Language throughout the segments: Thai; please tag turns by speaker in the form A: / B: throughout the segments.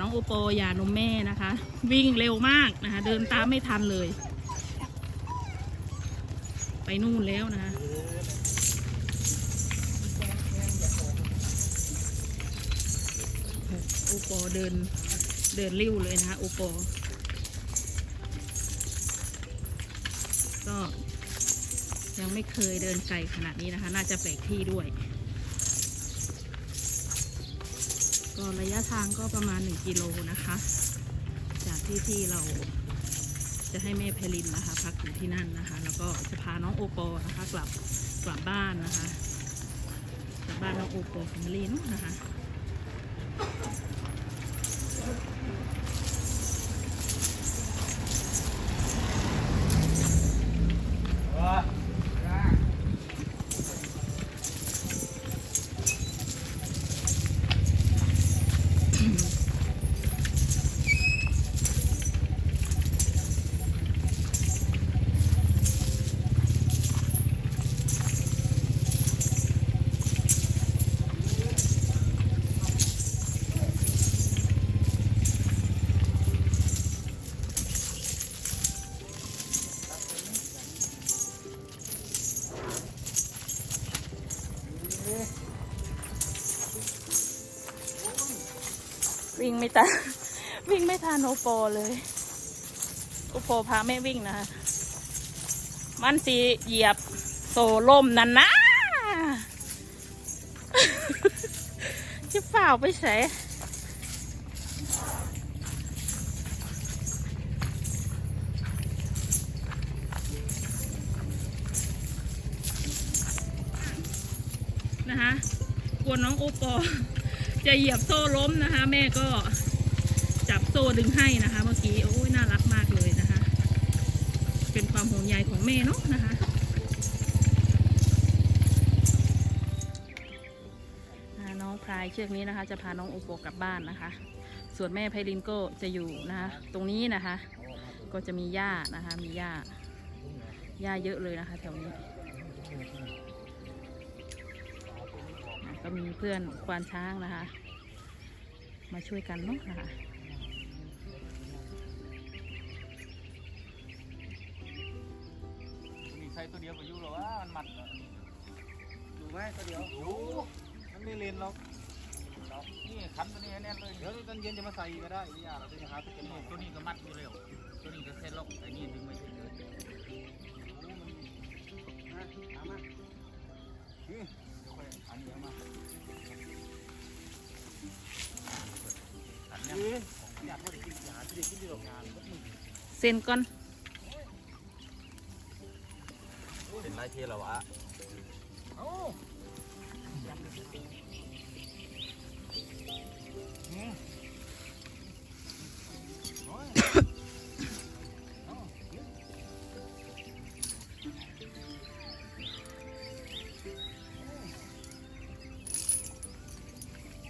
A: น้องโอปอยานมแม่นะคะ วิ่งเร็วมากนะคะ เดินตามไม่ทันเลย ไปนู่นแล้วนะคะโอปอเดินเดินริ้วเลยนะคะโอปอก็ยังไม่เคยเดินไกลขนาดนี้นะคะ น่าจะแปลกที่ด้วย ก็ระยะทางก็ประมาณ 1 กิโลนะคะ จากที่ที่เราจะให้แม่เพลินนะคะ พักอยู่ที่นั่นนะคะ แล้วก็จะพาน้องโอปอนะคะ กลับกลับบ้านนะคะกลับบ้านน้องโอปอแฟมิลี่เนนะคะ ไม่ทันวิ่งไม่ทันโอปอเลยโอปอพาแม่วิ่งนะคะมันสีเหยียบโซล่มนั่นนะชิบฝ่าวไปใส่นะคะกลัวน้องโอปอ จะเหยียบโซ่ล้มนะคะ แม่ก็จับโซ่ดึงให้นะคะ เมื่อกี้โอ้ยน่ารักมากเลยนะคะ เป็นความห่วงใยของแม่เนาะนะคะน้องพรายเชือกนี้นะคะ จะพาน้องโอโปกลับบ้านนะคะ ส่วนแม่ไพลินก็จะอยู่นะคะ ตรงนี้นะคะ ก็จะมีหญ้านะคะ มีหญ้าหญ้าเยอะเลยนะคะ แถวนี้ ก็มีเพื่อนควานช้างนะคะ มาช่วยกันเนาะนะคะ
B: มีใส่ตัวเดียวก็อยู่หรอวะมันมัดเหรอ
C: อยู่ไหมตัวเดียว
B: อยู่มันไม่เลนหรอกนี่ขันตัวนี้แน่นเลย
C: เดี๋ยวตอนเย็นจะมาใส่ก็ได้อีกอย่างเราจะหาตัวเก็บ
B: นี่
C: มา
B: ตัวนี้ก็มัดอยู่แล้วตัวนี้ก็เส้นล็อกไอ้นี่ดึงไม่ได้เลย
C: ถามมา
B: ค่อยอันนี้เอามาอันเนี้ย
C: อยากมา
A: เซ็นก่อน
B: เป็นไรเทแล้ววะเอ้าอืมโอ้ยเอ้า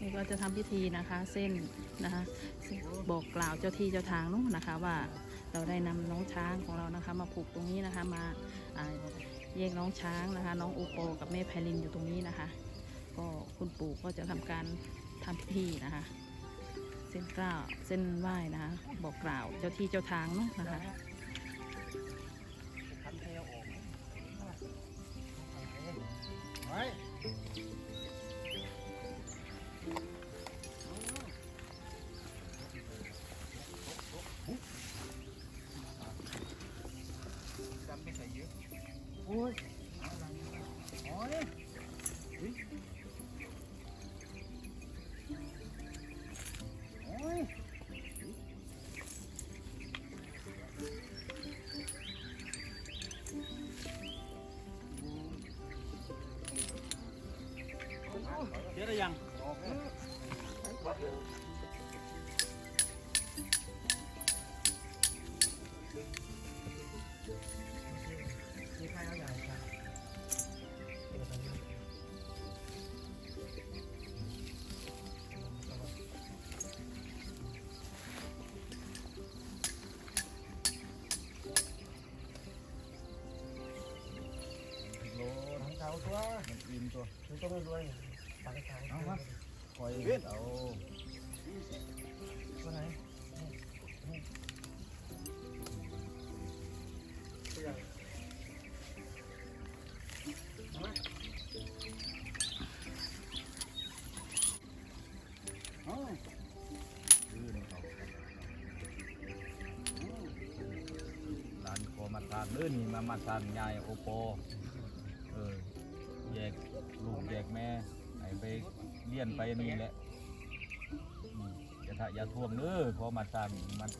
A: นี่ก็จะทำพิธีนะคะ เส้น นะคะบอกกล่าวเจ้าที่เจ้าทางนาะนะคะว่าเราได้นำน้องช้างของเรานะคะ มาผูกตรงนี้นะคะ มาแยกน้องช้างนะคะ น้องโอโปกับแม่ไพลินอยู่ตรงนี้นะคะ ก็คุณปู่ก็จะทำการทำพิธีนะคะ เส้นกล้าวเส้นไหว้นะคะ บอกกล่าวเจ้าที่เจ้าทางเนาะนะคะ
C: คันเทออกไว้ ต้อ
B: งรวยบา
C: งครั้เอาวะคอยเอาตั
B: นไห
C: นร้า
B: นโคมาตานเด้อนมามาตานยายโอโปเออ แยกลูกแยกแม่ให้ไปเลี้ยนไปนี่แหละอย่าถ้าอย่าท่วงเด้อขอมาสร้างมัน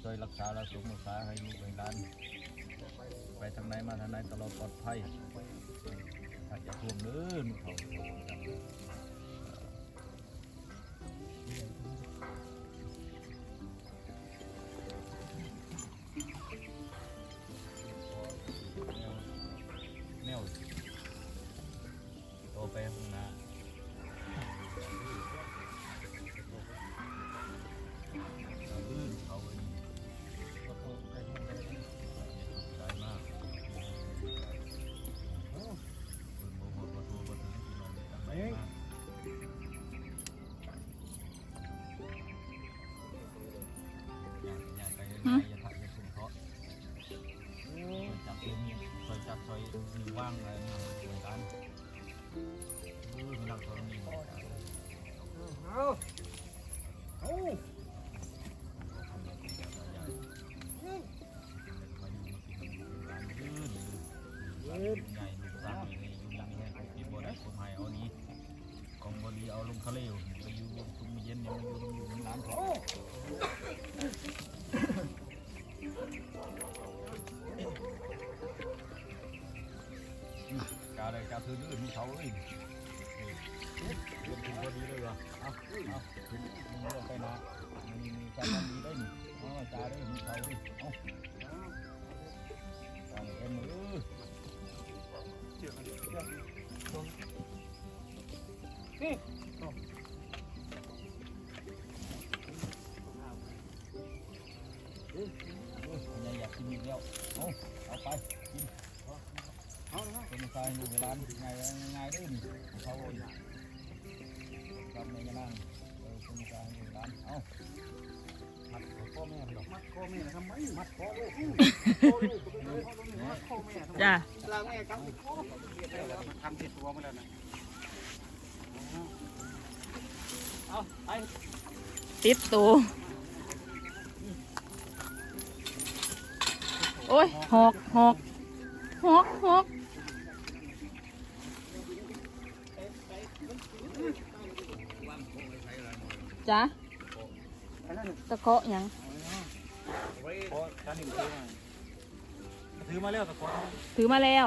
B: ช่วยรักษาและสงรักษาให้ลูกให้หลานไปทางไหนมาทางไหนตลอดปลอดภัยถ้าอย่าท่วงเด้อหนูเขา พอดีเลยวะอเอา
C: เอา
B: มึงเลือกไปนะมีมีการทำดีได้หนิอ๋อกาได้มีเขาเอ้ยเอาเอาเอ็มมือโจ้า
C: ลางแม่กำพ่อทำเสร็จตัวมาแล้วนะเอาไป
A: ติดตัวโอ้ยหอกหอกหอกหอกจ้าตะเคาะยัง
C: พอการหนึ่งซื้อมาซื้อมาแล้วตะกอน
A: ถือมาแล้ว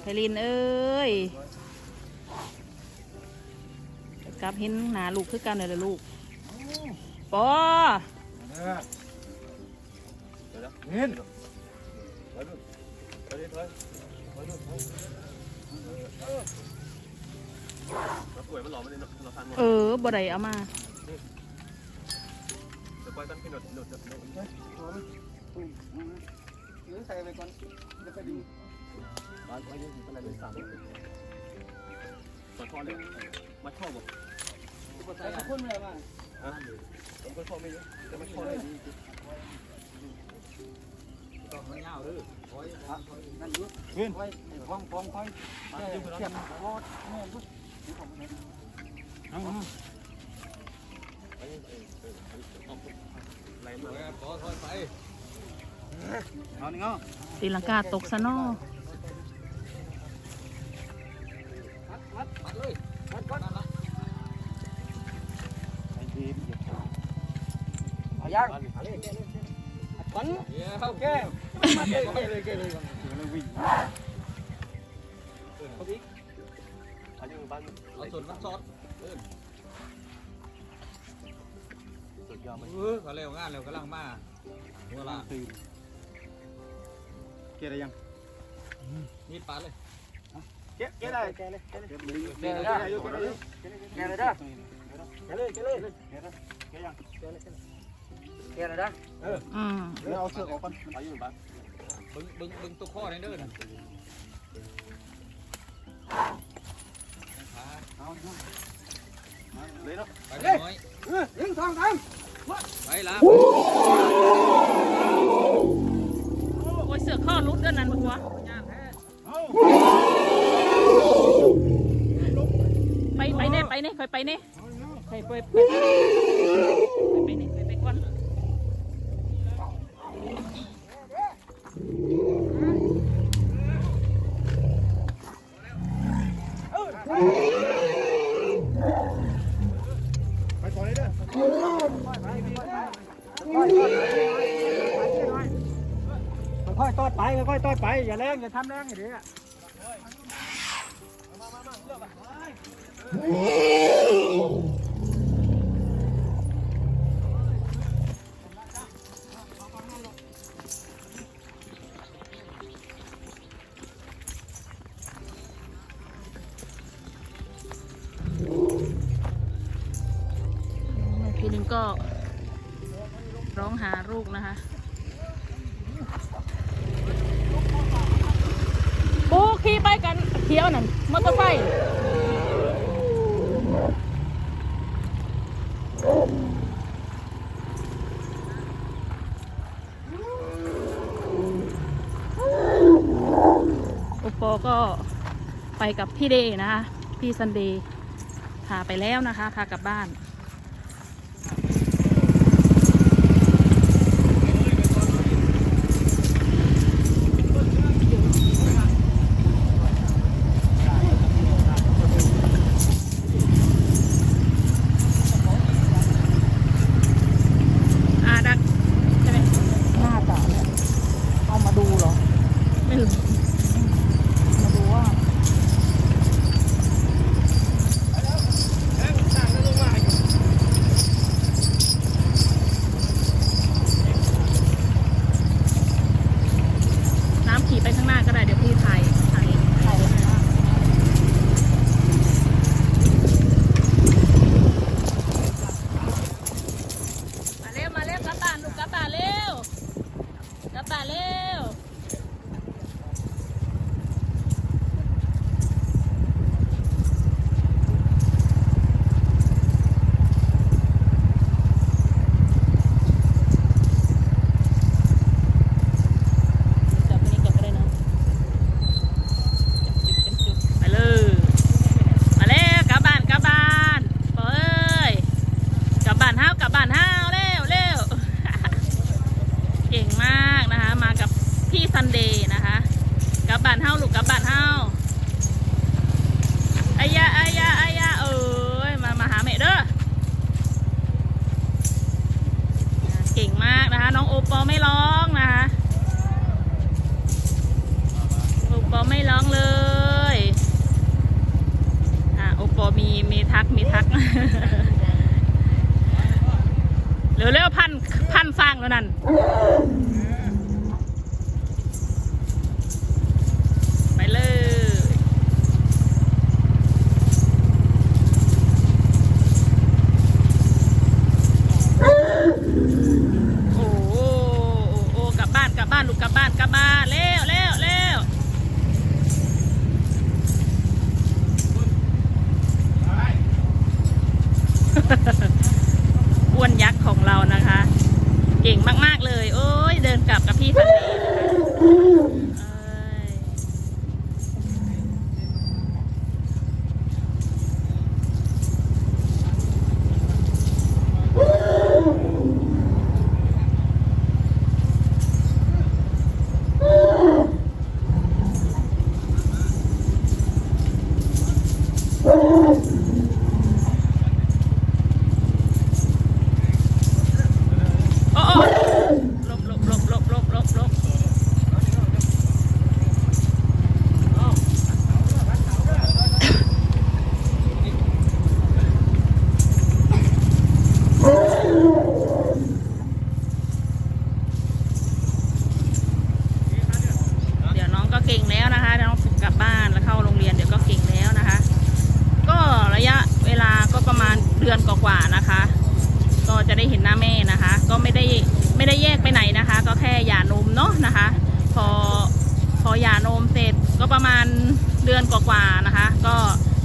A: ไพลินเอ้ยกลับเห็นหนาลูกคือกันเลยละลูกปอ
C: เงิน
D: สวยมันหล่อมัน เลยเราฟัง
A: เออบ่ได้เอามา
D: จะปล่อยกันพี่หนดหนดหนด
C: หรือใส่ไปก่อนจะไปดี
D: บ้านไว้ยังเป็นอะไรเป็นสามตัวทอดเลยมาชอบบอก
C: ใส่กับคนเลยมา
D: ฮะผมก็ชอบไม่เยอะแต่มาชอบเลยดี
C: ต้องไม่เงาดื้อคอ ยนั่นยุ่งเงินคอยคล้องคล้องคอยเทียบรถแม่ยุ่งเอา
D: ไปอะไรมา
B: ขอถอยไป
C: เอานี่เงา
A: ตีลังกาตกซะเนอ
C: มัดมัด
B: มัดเลย
C: มัดก่อนไอ้ดีมันจะเอายางเอาเลย ก่อน
B: เดี๋ยว
C: โอเคมาเลยเกเลยเกเลยก่อนเลยวิ่ง
D: อันนี้บ้าน
B: เอาส่วนมัดซอส
D: สุดยอดมัน
B: เออก็เร็วงานเร็วกำลังมาเวลา
C: ตื่นเกอะไรยัง
B: มีดปาเลย
C: เกเกได้เกเลยเกเลยเกเลยได้เกเลยเกเลยได้เกเลยเกเลยเกเลยเกยังเกเลยเกเลยได้ เอื
A: ม
C: เดี๋ยวเอาเสือกออกก่อน
D: ไปอยู่บ้าน
B: บึ้งบึ้งบึ้งตักข้อในเด้อน่ะ
C: เอาเลยเนาะ
B: ไปเล็กน้ย
C: เออหนึ่งสองสาม
B: ไปละ
A: โอ้ยเสือข้อรุดด้วยนั่นหัวะไปไปเน่ไปเน่คอยไปเน่
C: ไปไปไปไปเน่ ค่อยๆตอดไปค่อยๆตอดไป อย่าแรงอย่าทำแรงอย่างนี้
A: กันเที่ยวนั่นมอเตอร์ไซค์อุปโปก็ไปกับพี่เดย์นะคะ พี่ซันเดย์พาไปแล้วนะคะ พากลับบ้าน อาดักใช่ไหม
E: น่าจะเนี่ยเอามาดูเหรอ
A: ไม่รู้
E: มาดูว่า
A: น้ำขี่ไปข้างหน้าก็ได้เดี๋ยวพี่ถ่ายถ่ายถ่ายไว้ให้มาเร็วมาเร็ว กลับบ้านลูกกลับบ้านเร็วกลับบ้านเร็วจับไปนี่ก่อนก็ได้นะจับจุดเป็นจุดไปเลยมาเร็วกลับบ้านกลับบ้านปอเอ้ยกลับบ้านห้าวกลับบ้านห้าวเร็วเร็ว เก่งมากนะคะ มากับพี่ซันเดย์นะคะ กลับบ้านเฮาลูกกลับบ้านเฮาอายะอายะอายะเอ้ยมามาหาแม่เด้อเก่งมากนะคะ น้องโอปอไม่ร้องนะคะโอปอไม่ร้องเลยอะโอปอมีมีทักมีทักเร็วๆพันพันฟางแล้วนั่น ไปเลย โอ้โหโอ้โอ้กลับบ้านกลับบ้านลูกกลับบ้านกลับบ้านเร็วเร็วเร็วอ้วนยักษ์ของเรานะคะ เก่งมาก ๆ เลย โอ้ย เดินกลับกับพี่ซันเดย์นะคะเอ้ยโอ้โอ้หลบหลบหลบหลบหลบหลบหลบเดี๋ยวน้องก็เก่งแล้วนะคะน้องฝึกกลับบ้านแล้วเข้าโรงเรียนเดี๋ยวก็เก่งแล้วนะคะ ก็ระยะเวลาก็ประมาณเดือนกว่าๆนะคะ ก็จะได้เห็นหน้าแม่นะคะ ก็ไม่ได้ไม่ได้แยกไปไหนนะคะ ก็แค่หย่านม เนาะนะคะ พอพอหย่านมเสร็จก็ประมาณเดือนกว่าๆนะคะ ก็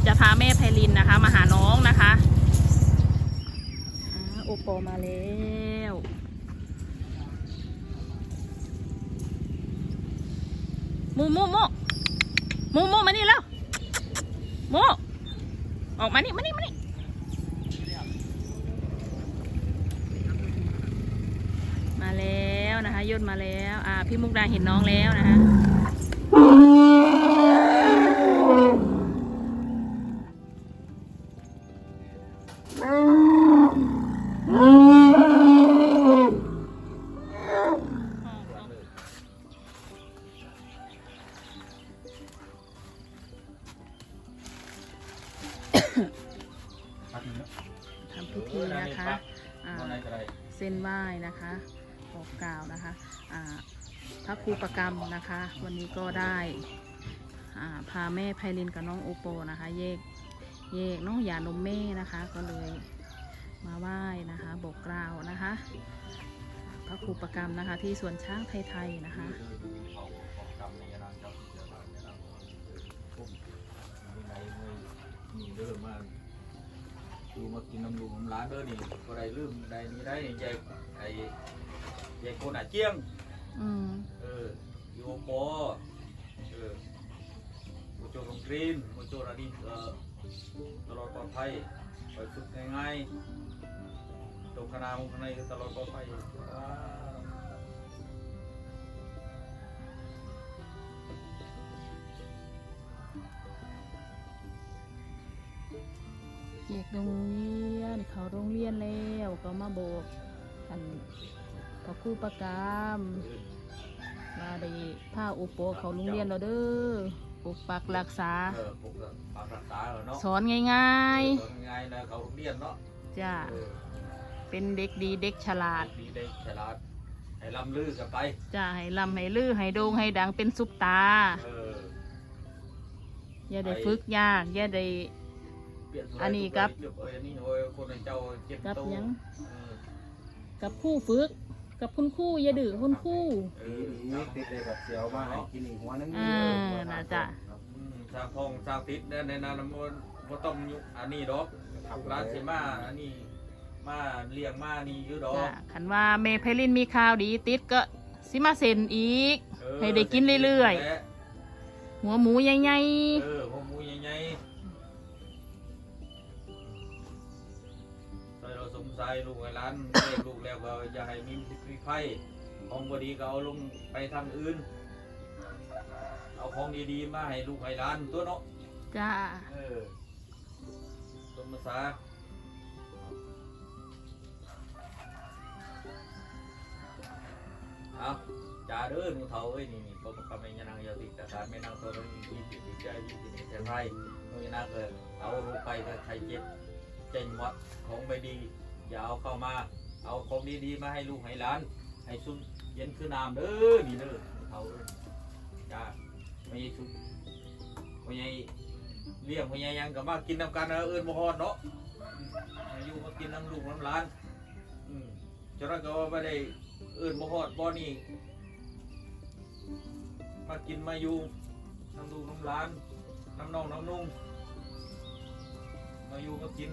A: จะพาแม่ไพลินนะคะ มาหาน้องนะคะอโอปอมาแล้วมูมูมูมูมูมานี่แล้วมูออกมานี่มานี่มานี่ ย่นมาแล้ว อ่า พี่มุกดาเห็นน้องแล้วนะคะ พระครูประกรรมนะคะ วันนี้ก็ได้อ่าพาแม่ไพลินกับน้องโอโปนะคะแยกแยกน้องหยานมแม่นะคะ ก็เลยมาไหว้นะคะบอกกล่าวนะคะ พระครูประกรรมนะคะที่สวนช้างไทยๆนะคะ
B: เขาของกรรมในยานางเจ้าที่เจ้าทางในนามของพุ่มมีไหนเมื่อมีเดิมมาดูมากินน้ำลูกน้ำร้านเด้อนี่ก็ได้ลืมได้นี่ได้แยกไอ้แยกคนอาเจียง
A: อืม
B: เออโยโปเออโมโจลงกรีนโมโจระดีเออตลอดปลอดภัยไปฝึกง่ายๆตกคณะมงคณะตลอดปลอดภัยอ่า
A: แยกโรงเรียนเขาโรงเรียนแล้วก็มาโบกอันพระครูประกรรม ว่าได้พาอุปโปเขาโรงเรียนเราเด้อปกปักรักษา
B: เออผมก็ปากรักษาเหรอเนาะ
A: สอนง่าย
B: เออง่ายๆนะเขาเรียนเนาะ
A: ๆจ้า
B: เออ
A: เป็นเด็กดีเด็กฉลาด
B: ดีได้ฉลาดให้ลำลือกันไป
A: จ้าให้ลำให้ลือให้โด่งให้ดังเป็นซุปตา
B: เออ
A: อย่าได้ฝึกยาก อย่าได้
B: เปลี่ยนสุด
A: อันนี้ครับ
B: เอ้ยอันนี้โอ้ยคนในเจ้าเจ็บ
A: กับ
B: โต
A: หยัง
B: เออ
A: กับคู่ฝึก กับคุณครู่อย่าดื้อคุณครู่
B: เอ
C: ดี
B: อ
C: ดีติดเลยกับเสียวมาให้กินอีกหัวนึง
A: อ่าน่าจะ
B: อืมสร้างพองสร้างติดเนี่ยในนั้นมันบ่ต้องยุอันนี้ดอกร้านเสมาอันนี้มาเลี้ยงมานี่อยู่ดอก
A: จ้าขันว่าเมเพลินมีข่าวดีติดก็สิมาเซ็นอีก
B: เออ
A: ให้ได้กินเรื่อย
B: แหละ
A: ๆหัวหมูใหญ่
B: เออหัวหมู ใส่เราสงสัยลูกไอ้ร้านเลี้ยงลูกแล้วก็อย่าให้มีพิษไข้ของบดีก็เอาลงไปทางอื่น เอาของดีๆมาให้ลูกให้ร้านตัวเนาะ
A: ๆจ้า
B: เออต้นภาษาเอาจ่าเด้อหนูเฒ่าเอ้ยนี่นี่ก็กำลังจะนั่งยาติดแต่สารไม่นั่งตัวนี้ยี่สิบยี่สิบยี่สิบนี่แต่ไรหนูจะนั่งเลยเอาลูกไปก็ใครเจ็บเจงหมดของไม่ดี อย่าเอาเข้ามา เอาของดีๆมาให้ลูกให้หลาน ให้ซุ่มเย็นคือน้ำเด้อนี่เด้อเฒ่าจ้าไม่ชุบไม่ใช่เลี้ยงพญายังกับมากินน้ำกันเออเอินบ่ฮอดเนาะอืมาอยู่มากินน้ำลูกน้ำหลานอืมฉะนั้นก็ว่าไม่ได้เอินบ่ฮอดบ่นี่มากินมาอยู่น้ำลูกน้ำหลานน้ำน้องน้ำนุ่งมาอยู่มากิน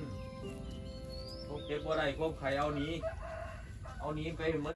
B: เก็บบ่ได้ก็ใครเอานี้ เอานี้ไปเมื่อ